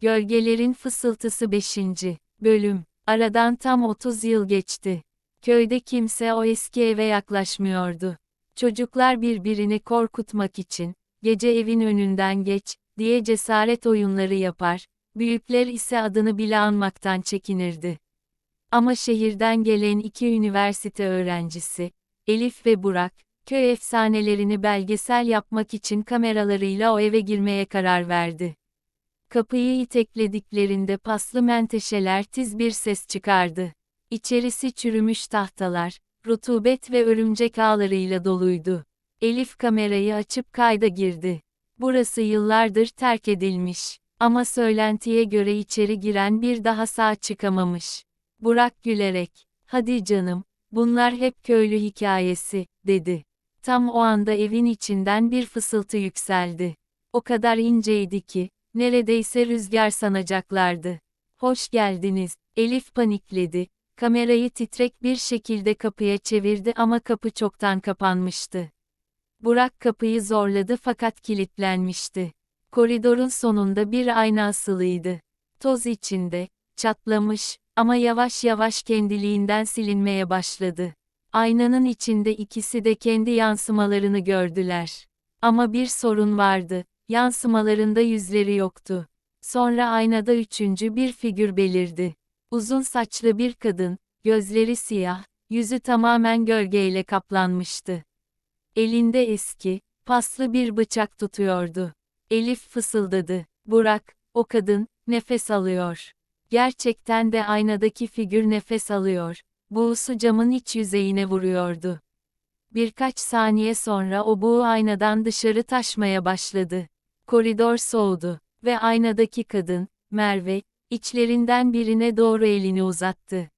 Gölgelerin Fısıltısı 5. Bölüm. Aradan tam 30 yıl geçti. Köyde kimse o eski eve yaklaşmıyordu. Çocuklar birbirini korkutmak için, gece evin önünden geç, diye cesaret oyunları yapar, büyükler ise adını bile anmaktan çekinirdi. Ama şehirden gelen iki üniversite öğrencisi, Elif ve Burak, köy efsanelerini belgesel yapmak için kameralarıyla o eve girmeye karar verdi. Kapıyı iteklediklerinde paslı menteşeler tiz bir ses çıkardı. İçerisi çürümüş tahtalar, rutubet ve örümcek ağlarıyla doluydu. Elif kamerayı açıp kayda girdi. Burası yıllardır terk edilmiş. Ama söylentiye göre içeri giren bir daha sağ çıkamamış. Burak gülerek, hadi canım, bunlar hep köylü hikayesi, dedi. Tam o anda evin içinden bir fısıltı yükseldi. O kadar inceydi ki, neredeyse rüzgar sanacaklardı. Hoş geldiniz, Elif panikledi. Kamerayı titrek bir şekilde kapıya çevirdi ama kapı çoktan kapanmıştı. Burak kapıyı zorladı fakat kilitlenmişti. Koridorun sonunda bir ayna asılıydı. Toz içinde, çatlamış ama yavaş yavaş kendiliğinden silinmeye başladı. Aynanın içinde ikisi de kendi yansımalarını gördüler. Ama bir sorun vardı. Yansımalarında yüzleri yoktu. Sonra aynada üçüncü bir figür belirdi. Uzun saçlı bir kadın, gözleri siyah, yüzü tamamen gölgeyle kaplanmıştı. Elinde eski, paslı bir bıçak tutuyordu. Elif fısıldadı. Burak, o kadın, nefes alıyor. Gerçekten de aynadaki figür nefes alıyor. Buğusu camın iç yüzeyine vuruyordu. Birkaç saniye sonra o buğu aynadan dışarı taşmaya başladı. Koridor soğudu ve aynadaki kadın, Merve, içlerinden birine doğru elini uzattı.